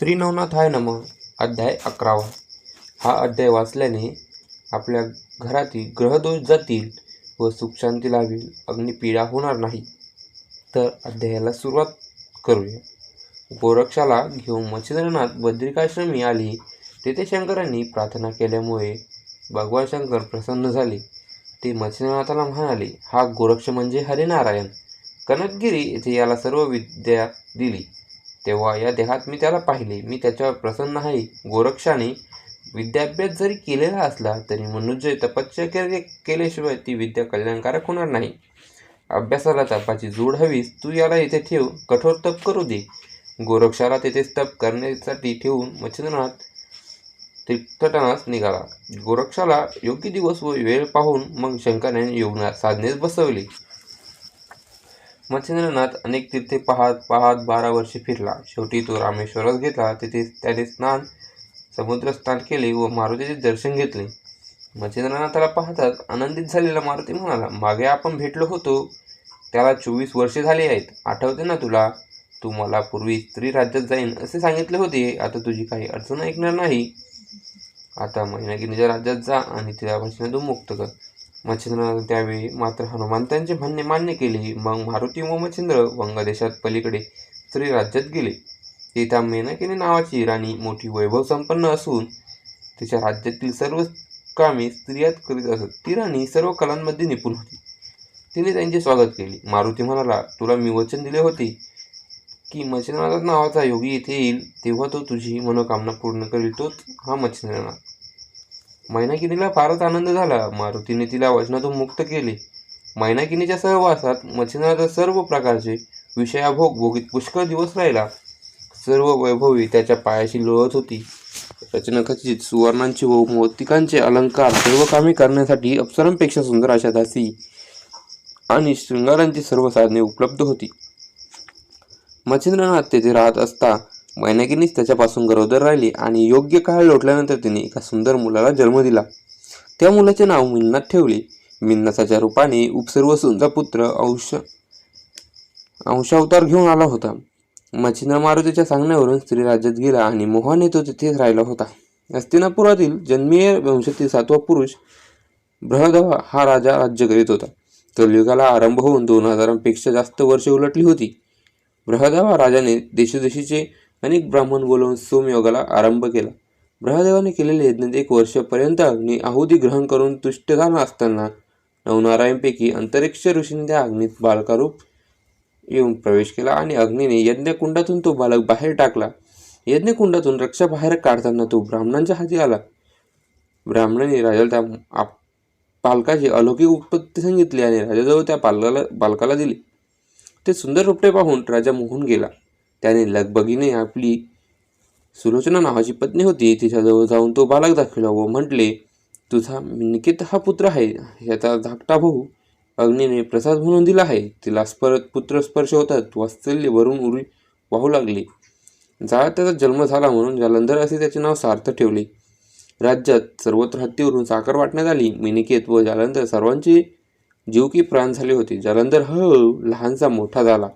श्री नवनाथ हाय नम अध्याय अकरावा. हा अध्याय वाचल्याने आपल्या घरातील ग्रहदोष जातील व सुखशांती लाभेल. अग्निपीडा होणार नाही. तर अध्यायाला सुरुवात करूया. गोरक्षाला घेऊन मच्छिंद्रनाथ बद्रिकाश्रमी आली. तेथे शंकरांनी प्रार्थना केल्यामुळे भगवान शंकर प्रसन्न झाले. ते मच्छिंद्रनाथाला म्हणाले हा गोरक्ष म्हणजे हरिनारायण. कनकगिरी येथे याला सर्व विद्या दिली. तेव्हा या देहात मी त्याला पाहिले. मी त्याच्यावर प्रसन्न आहे. गोरक्षाने विद्याभ्यास जरी केलेला असला तरी मनुष्य तपस्या केले केल्याशिवाय ती विद्या कल्याणकारक होणार नाही. अभ्यासाला तपाची जोड हवीस. तू याला येथे ठेव. कठोर तप करू दे. गोरक्षाला तेथे तप करण्यासाठी ठेवून मच्छिंद्रनाथ तीर्थटनास निघाला. गोरक्षाला योग्य दिवस व वेळ पाहून मग शंकराने योगनाथ साधनेस बसवले. मच्छिंद्रनाथ अनेक तीर्थे पाहत पाहत बारा वर्षे फिरला. शेवटी तो रामेश्वरात घेतला. तिथे त्याने स्नान समुद्र स्नान केले व मारुतीचे दर्शन घेतले. मच्छिंद्रनाथाला पाहताच आनंदित झालेला मारुती म्हणाला मागे आपण भेटलो होतो. त्याला चोवीस वर्षे झाली आहेत. आठवते ना तुला? तू मला पूर्वी स्त्री राज्यात जाईन असे सांगितले होते. आता तुझी काही अडचण ऐकणार नाही. आता मैनागिनीच्या राज्यात जा आणि तिला वचनातून मुक्त कर. मच्छिंद्रनाथ त्यावेळी मात्र हनुमंतांचे म्हणणे मान्य केले. मग मारुती व मच्छिंद्र वंगदेशात पलीकडे स्त्री राज्यात गेले. तिथं मेनकिनी नावाची राणी मोठी वैभव संपन्न असून तिच्या राज्यातील सर्व कामे स्त्रियात करीत असत. ती राणी सर्व कलांमध्ये निपुण होती. तिने त्यांचे स्वागत केले. मारुती म्हणाला तुला मी वचन दिले होते की मच्छिंद्रनाथ नावाचा योगी येथे येईल तेव्हा तो तुझी मनोकामना पूर्ण करील तोच हा मच्छिंद्रनाथ. मैनाकिनीला फारच आनंद झाला. मारुतीने तिला वचनातून मुक्त केले. मैनाकिनीच्या सहवासात मच्छिंद्राचा सर्व प्रकारचे विषयाभोग भोगीत पुष्कळ दिवस राहिला. सर्व वैभवी त्याच्या पायाशी लोळत होती. रचनाखचित सुवर्णांचे व मोतिकांचे अलंकार सर्व कामे करण्यासाठी अप्सरांपेक्षा सुंदर अशा दासी आणि शृंगारांची सर्व साधने उपलब्ध होती. मच्छिंद्रनाथ तेथे राहत असता मैनाकिनीच त्याच्यापासून गरोदर राहिली आणि योग्य काळ लोटल्यानंतर तिने एका सुंदर मुलाला जन्म दिला. त्या मुलाचे नाव मिन्नात ठेवले. मिन्नाथाच्या रूपाने उपसर्वसूंचा पुत्र अंश अंशावतार घेऊन आला होता. मच्छिंद्र मारुतीच्या सांगण्यावरून स्त्री राज्यात गेला आणि मोहाने तो तिथेच राहिला होता. हस्तिनापुरातील जन्मीय वंशातील सातवा पुरुष बृहदवा हा राजा राज्य करीत होता. कलियुगाला आरंभ होऊन दोन हजारांपेक्षा जास्त वर्षे उलटली होती. बृहदेवा राजाने देशोदेशीचे अनेक ब्राह्मण बोलवून सोमयोगाला आरंभ केला. ब्रहदेवाने केलेले यज्ञ एक वर्षापर्यंत अग्नी आहुती ग्रहण करून तुष्ट झाला असताना नवनारायणपैकी अंतरिक्ष ऋषीने त्या अग्नीत बालकारूप येऊन प्रवेश केला आणि अग्नीने यज्ञकुंडातून तो बालक बाहेर टाकला. यज्ञकुंडातून रक्षा बाहेर काढताना तो ब्राह्मणांच्या हाती आला. ब्राह्मणाने राजाला त्या आप- अलौकिक उत्पत्ती सांगितली आणि राजाजवळ त्या पालकाला बालकाला दिली. ते सुंदर रुपटे पाहून राजा मोहून गेला. त्याने लगबगीने आपली सुलोचना नावाची पत्नी होती. तिच्याजवळ जाऊन तो बालक दाखविला व म्हटले तुझा निकेत हा पुत्र आहे. याचा धाकटा भाऊ अग्नीने प्रसाद म्हणून दिला आहे. तिला स्परत पुत्र स्पर्श होतात. वात्सल्य वरून उरी वाहू लागले. जाळ्यात त्याचा जन्म झाला म्हणून जालंधर असे त्याचे नाव सार्थ ठेवले. राज्यात सर्वत्र हत्तीवरून साखर वाटण्यात आली. मिनिकेत व जालंधर सर्वांचे जीव की प्राण झाले होते. जालंधर हळूहळू लहानसा मोठा झाला.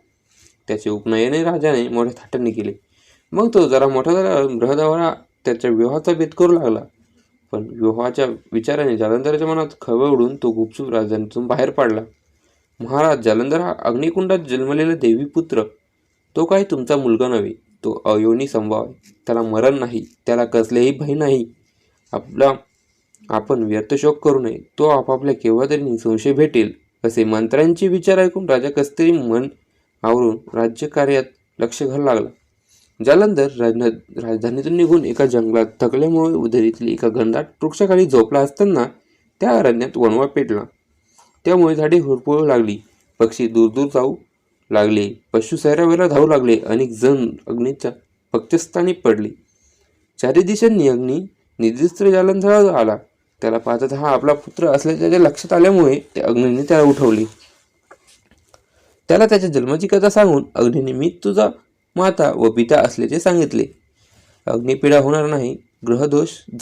त्याचे उपनयने राजाने मोठ्या थाटाने केले. मग तो जरा मोठा झाला बृहदावाला त्याच्या विवाहाचा बेत करू लागला. पण विवाहाच्या विचाराने जालंधराच्या मनात खळबळ उडून तो गुपचूप राजांतून बाहेर पडला. महाराज जालंधर हा अग्निकुंडात जन्मलेला देवीपुत्र तो काही तुमचा मुलगा नव्हे. तो अयोनी संभाव आहे. त्याला मरण नाही. त्याला कसलेही भय नाही. आपला आपण व्यर्थ शोक करू नये. तो आपापल्या केव्हा तरी संशय भेटेल. असे मंत्र्यांचे विचार ऐकून राजा कसतरी मन आवरून राज्यकार्यात लक्ष घालू लागला. जालंधर राजना राजधानीतून निघून एका जंगलात थकल्यामुळे उदरीतली एका घनदाट वृक्षाखाली झोपला असताना त्या अरण्यात वणवा पेटला. त्यामुळे झाडे हुरपळू लागली पक्षी दूर दूर जाऊ लागले पशु सैरावेला धावू लागले अनेक जण अग्नीच्या पक्षस्थानी पडले. चारी दिशांनी अग्नी निर्दिष्ट जालंधरावर आला. त्याला पाहतात हा आपला पुत्र असल्याचे लक्षात आल्यामुळे त्या अग्नीने त्याला उठवले. त्याला त्याच्या जन्माची कथा सांगून अग्नीने मी तुझा माता व पिता असल्याचे सांगितले. अग्निपीडा होणार नाही ग्रहदोष